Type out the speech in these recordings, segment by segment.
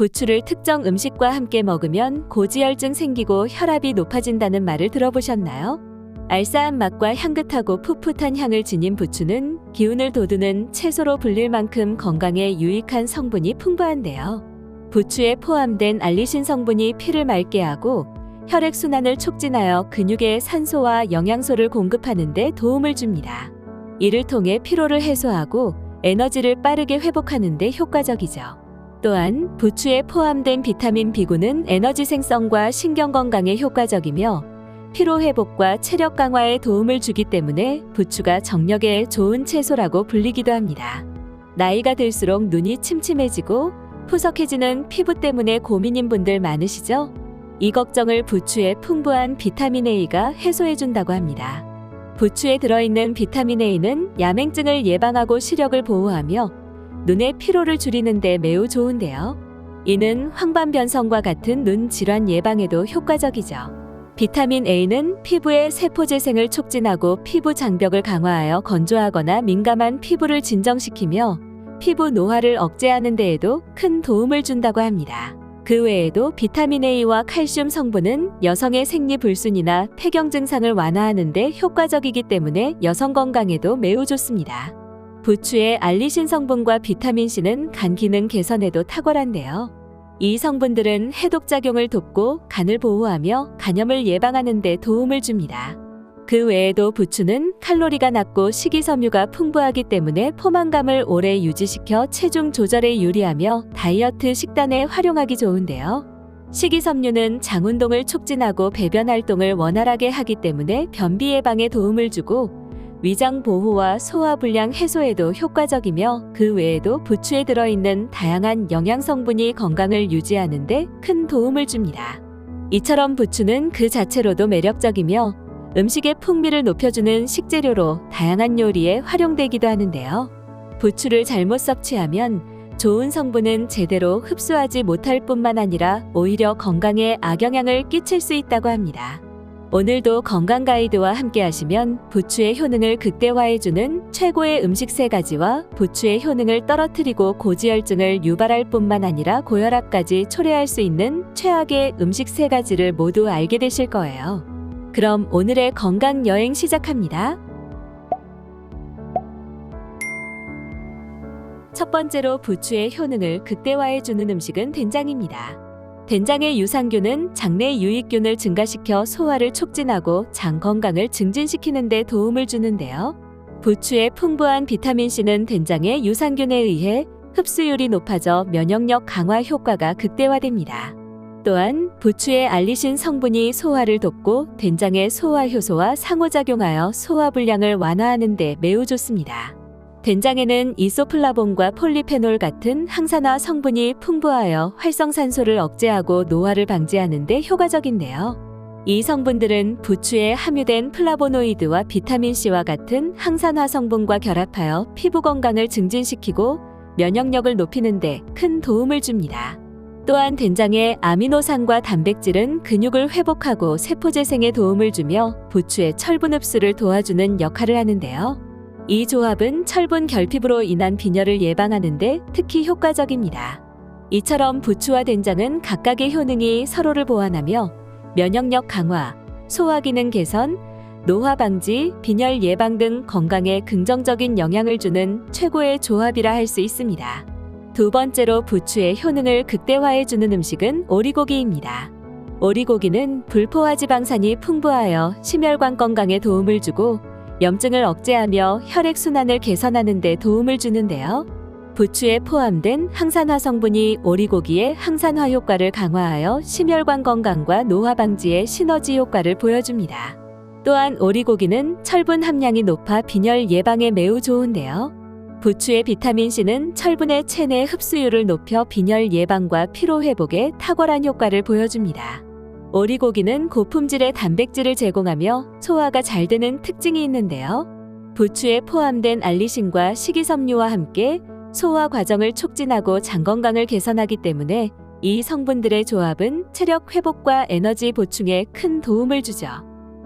부추를 특정 음식과 함께 먹으면 고지혈증 생기고 혈압이 높아진다는 말을 들어보셨나요? 알싸한 맛과 향긋하고 풋풋한 향을 지닌 부추는 기운을 돋우는 채소로 불릴 만큼 건강에 유익한 성분이 풍부한데요. 부추에 포함된 알리신 성분이 피를 맑게 하고 혈액 순환을 촉진하여 근육에 산소와 영양소를 공급하는 데 도움을 줍니다. 이를 통해 피로를 해소하고 에너지를 빠르게 회복하는 데 효과적이죠. 또한 부추에 포함된 비타민 B군은 에너지 생성과 신경 건강에 효과적이며 피로 회복과 체력 강화에 도움을 주기 때문에 부추가 정력에 좋은 채소라고 불리기도 합니다. 나이가 들수록 눈이 침침해지고 푸석해지는 피부 때문에 고민인 분들 많으시죠? 이 걱정을 부추의 풍부한 비타민 A가 해소해 준다고 합니다. 부추에 들어있는 비타민 A는 야맹증을 예방하고 시력을 보호하며 눈의 피로를 줄이는데 매우 좋은데요. 이는 황반변성과 같은 눈 질환 예방에도 효과적이죠. 비타민 A는 피부의 세포 재생을 촉진하고 피부 장벽을 강화하여 건조하거나 민감한 피부를 진정시키며 피부 노화를 억제하는 데에도 큰 도움을 준다고 합니다. 그 외에도 비타민 A와 칼슘 성분은 여성의 생리 불순이나 폐경 증상을 완화하는 데 효과적이기 때문에 여성 건강에도 매우 좋습니다. 부추의 알리신 성분과 비타민 C는 간 기능 개선에도 탁월한데요. 이 성분들은 해독 작용을 돕고 간을 보호하며 간염을 예방하는 데 도움을 줍니다. 그 외에도 부추는 칼로리가 낮고 식이섬유가 풍부하기 때문에 포만감을 오래 유지시켜 체중 조절에 유리하며 다이어트 식단에 활용하기 좋은데요. 식이섬유는 장 운동을 촉진하고 배변 활동을 원활하게 하기 때문에 변비 예방에 도움을 주고 위장 보호와 소화 불량 해소에도 효과적이며 그 외에도 부추에 들어있는 다양한 영양 성분이 건강을 유지하는 데 큰 도움을 줍니다. 이처럼 부추는 그 자체로도 매력적이며 음식의 풍미를 높여주는 식재료로 다양한 요리에 활용되기도 하는데요. 부추를 잘못 섭취하면 좋은 성분은 제대로 흡수하지 못할 뿐만 아니라 오히려 건강에 악영향을 끼칠 수 있다고 합니다. 오늘도 건강 가이드와 함께 하시면 부추의 효능을 극대화해주는 최고의 음식 세 가지와 부추의 효능을 떨어뜨리고 고지혈증을 유발할 뿐만 아니라 고혈압까지 초래할 수 있는 최악의 음식 세 가지를 모두 알게 되실 거예요. 그럼 오늘의 건강 여행 시작합니다. 첫 번째로 부추의 효능을 극대화해주는 음식은 된장입니다. 된장의 유산균은 장내 유익균을 증가시켜 소화를 촉진하고 장 건강을 증진시키는 데 도움을 주는데요. 부추의 풍부한 비타민C는 된장의 유산균에 의해 흡수율이 높아져 면역력 강화 효과가 극대화됩니다. 또한 부추의 알리신 성분이 소화를 돕고 된장의 소화 효소와 상호작용하여 소화 불량을 완화하는 데 매우 좋습니다. 된장에는 이소플라본과 폴리페놀 같은 항산화 성분이 풍부하여 활성산소를 억제하고 노화를 방지하는 데 효과적인데요. 이 성분들은 부추에 함유된 플라보노이드와 비타민C와 같은 항산화 성분과 결합하여 피부 건강을 증진시키고 면역력을 높이는 데 큰 도움을 줍니다. 또한 된장의 아미노산과 단백질은 근육을 회복하고 세포 재생에 도움을 주며 부추의 철분 흡수를 도와주는 역할을 하는데요. 이 조합은 철분 결핍으로 인한 빈혈을 예방하는데 특히 효과적입니다. 이처럼 부추와 된장은 각각의 효능이 서로를 보완하며 면역력 강화, 소화 기능 개선, 노화 방지, 빈혈 예방 등 건강에 긍정적인 영향을 주는 최고의 조합이라 할 수 있습니다. 두 번째로 부추의 효능을 극대화해 주는 음식은 오리고기입니다. 오리고기는 불포화 지방산이 풍부하여 심혈관 건강에 도움을 주고 염증을 억제하며 혈액 순환을 개선하는 데 도움을 주는데요. 부추에 포함된 항산화 성분이 오리고기의 항산화 효과를 강화하여 심혈관 건강과 노화 방지에 시너지 효과를 보여줍니다. 또한 오리고기는 철분 함량이 높아 빈혈 예방에 매우 좋은데요. 부추의 비타민C는 철분의 체내 흡수율을 높여 빈혈 예방과 피로 회복에 탁월한 효과를 보여줍니다. 오리고기는 고품질의 단백질을 제공하며 소화가 잘 되는 특징이 있는데요. 부추에 포함된 알리신과 식이섬유와 함께 소화 과정을 촉진하고 장 건강을 개선하기 때문에 이 성분들의 조합은 체력 회복과 에너지 보충에 큰 도움을 주죠.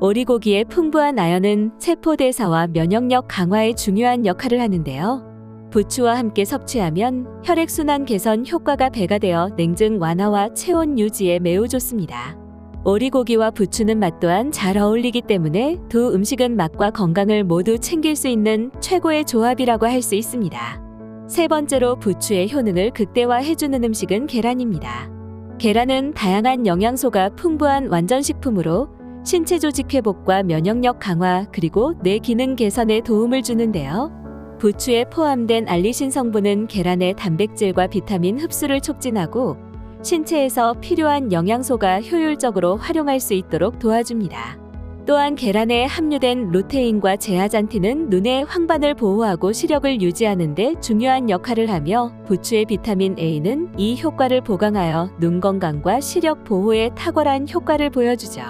오리고기의 풍부한 아연은 세포 대사와 면역력 강화에 중요한 역할을 하는데요. 부추와 함께 섭취하면 혈액순환 개선 효과가 배가 되어 냉증 완화와 체온 유지에 매우 좋습니다. 오리고기와 부추는 맛 또한 잘 어울리기 때문에 두 음식은 맛과 건강을 모두 챙길 수 있는 최고의 조합이라고 할 수 있습니다. 세 번째로 부추의 효능을 극대화해주는 음식은 계란입니다. 계란은 다양한 영양소가 풍부한 완전식품으로 신체 조직 회복과 면역력 강화 그리고 뇌 기능 개선에 도움을 주는데요. 부추에 포함된 알리신 성분은 계란의 단백질과 비타민 흡수를 촉진하고 신체에서 필요한 영양소가 효율적으로 활용할 수 있도록 도와줍니다. 또한 계란에 함유된 루테인과 제아잔틴은 눈의 황반을 보호하고 시력을 유지하는 데 중요한 역할을 하며 부추의 비타민 A는 이 효과를 보강하여 눈 건강과 시력 보호에 탁월한 효과를 보여주죠.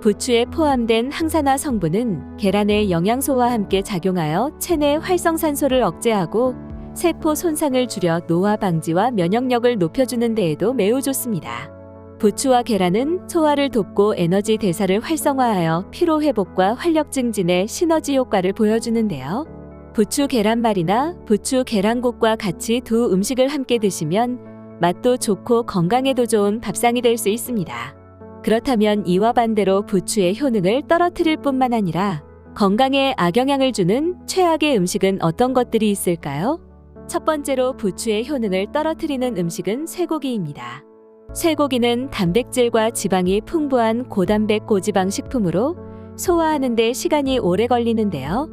부추에 포함된 항산화 성분은 계란의 영양소와 함께 작용하여 체내 활성산소를 억제하고 세포 손상을 줄여 노화 방지와 면역력을 높여주는 데에도 매우 좋습니다. 부추와 계란은 소화를 돕고 에너지 대사를 활성화하여 피로 회복과 활력 증진에 시너지 효과를 보여주는데요. 부추 계란말이나 부추 계란국과 같이 두 음식을 함께 드시면 맛도 좋고 건강에도 좋은 밥상이 될 수 있습니다. 그렇다면 이와 반대로 부추의 효능을 떨어뜨릴 뿐만 아니라 건강에 악영향을 주는 최악의 음식은 어떤 것들이 있을까요? 첫 번째로 부추의 효능을 떨어뜨리는 음식은 쇠고기입니다. 쇠고기는 단백질과 지방이 풍부한 고단백 고지방 식품으로 소화하는 데 시간이 오래 걸리는데요.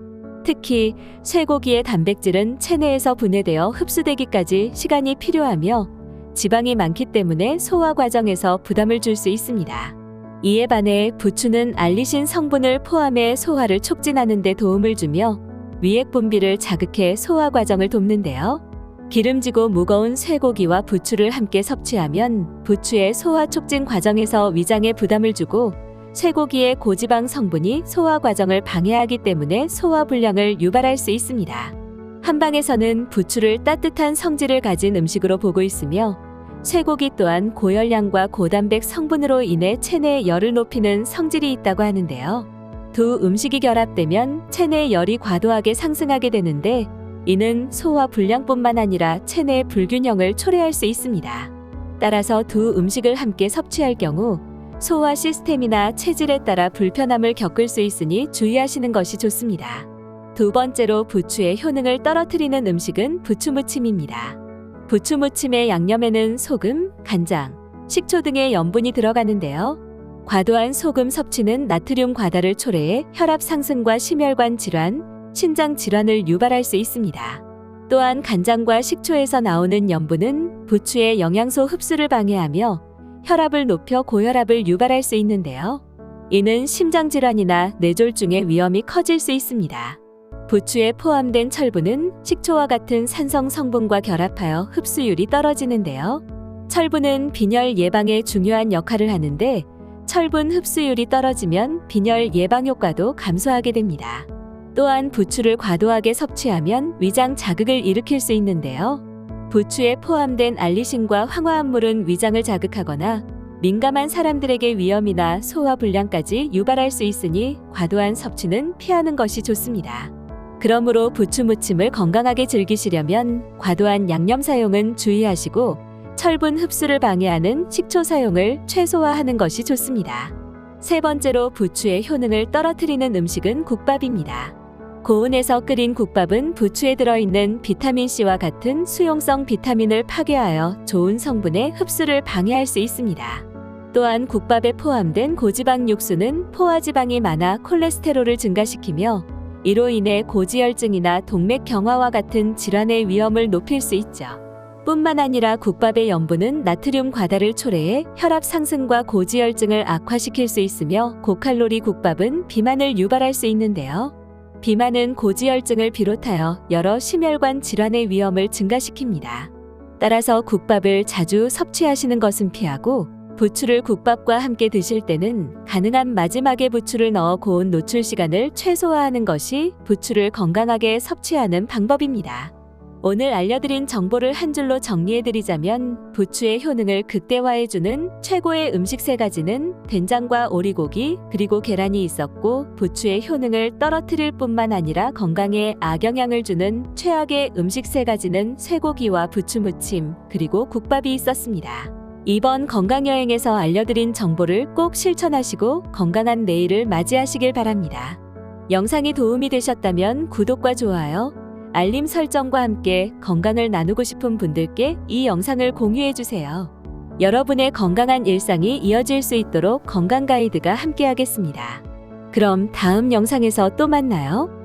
특히 쇠고기의 단백질은 체내에서 분해되어 흡수되기까지 시간이 필요하며 지방이 많기 때문에 소화 과정에서 부담을 줄 수 있습니다. 이에 반해 부추는 알리신 성분을 포함해 소화를 촉진하는 데 도움을 주며 위액 분비를 자극해 소화 과정을 돕는데요. 기름지고 무거운 쇠고기와 부추를 함께 섭취하면 부추의 소화 촉진 과정에서 위장에 부담을 주고 쇠고기의 고지방 성분이 소화 과정을 방해하기 때문에 소화 불량을 유발할 수 있습니다. 한방에서는 부추를 따뜻한 성질을 가진 음식으로 보고 있으며 쇠고기 또한 고열량과 고단백 성분으로 인해 체내 열을 높이는 성질이 있다고 하는데요. 두 음식이 결합되면 체내 열이 과도하게 상승하게 되는데 이는 소화 불량뿐만 아니라 체내 불균형을 초래할 수 있습니다. 따라서 두 음식을 함께 섭취할 경우 소화 시스템이나 체질에 따라 불편함을 겪을 수 있으니 주의하시는 것이 좋습니다. 두 번째로 부추의 효능을 떨어뜨리는 음식은 부추무침입니다. 부추무침의 양념에는 소금, 간장, 식초 등의 염분이 들어가는데요. 과도한 소금 섭취는 나트륨 과다를 초래해 혈압 상승과 심혈관 질환, 신장 질환을 유발할 수 있습니다. 또한 간장과 식초에서 나오는 염분은 부추의 영양소 흡수를 방해하며 혈압을 높여 고혈압을 유발할 수 있는데요. 이는 심장 질환이나 뇌졸중의 위험이 커질 수 있습니다. 부추에 포함된 철분은 식초와 같은 산성 성분과 결합하여 흡수율이 떨어지는데요. 철분은 빈혈 예방에 중요한 역할을 하는데 철분 흡수율이 떨어지면 빈혈 예방 효과도 감소하게 됩니다. 또한 부추를 과도하게 섭취하면 위장 자극을 일으킬 수 있는데요. 부추에 포함된 알리신과 황화합물은 위장을 자극하거나 민감한 사람들에게 위염이나 소화 불량까지 유발할 수 있으니 과도한 섭취는 피하는 것이 좋습니다. 그러므로 부추 무침을 건강하게 즐기시려면 과도한 양념 사용은 주의하시고 철분 흡수를 방해하는 식초 사용을 최소화하는 것이 좋습니다. 세 번째로 부추의 효능을 떨어뜨리는 음식은 국밥입니다. 고온에서 끓인 국밥은 부추에 들어있는 비타민C와 같은 수용성 비타민을 파괴하여 좋은 성분의 흡수를 방해할 수 있습니다. 또한 국밥에 포함된 고지방 육수는 포화지방이 많아 콜레스테롤을 증가시키며 이로 인해 고지혈증이나 동맥 경화와 같은 질환의 위험을 높일 수 있죠. 뿐만 아니라 국밥의 염분은 나트륨 과다를 초래해 혈압 상승과 고지혈증을 악화시킬 수 있으며 고칼로리 국밥은 비만을 유발할 수 있는데요. 비만은 고지혈증을 비롯하여 여러 심혈관 질환의 위험을 증가시킵니다. 따라서 국밥을 자주 섭취하시는 것은 피하고 부추를 국밥과 함께 드실 때는 가능한 마지막에 부추를 넣어 고온 노출 시간을 최소화하는 것이 부추를 건강하게 섭취하는 방법입니다. 오늘 알려드린 정보를 한 줄로 정리해드리자면 부추의 효능을 극대화해주는 최고의 음식 세 가지는 된장과 오리고기 그리고 계란이 있었고 부추의 효능을 떨어뜨릴 뿐만 아니라 건강에 악영향을 주는 최악의 음식 세 가지는 쇠고기와 부추 무침 그리고 국밥이 있었습니다. 이번 건강여행에서 알려드린 정보를 꼭 실천하시고 건강한 내일을 맞이하시길 바랍니다. 영상이 도움이 되셨다면 구독과 좋아요, 알림 설정과 함께 건강을 나누고 싶은 분들께 이 영상을 공유해 주세요. 여러분의 건강한 일상이 이어질 수 있도록 건강 가이드가 함께하겠습니다. 그럼 다음 영상에서 또 만나요.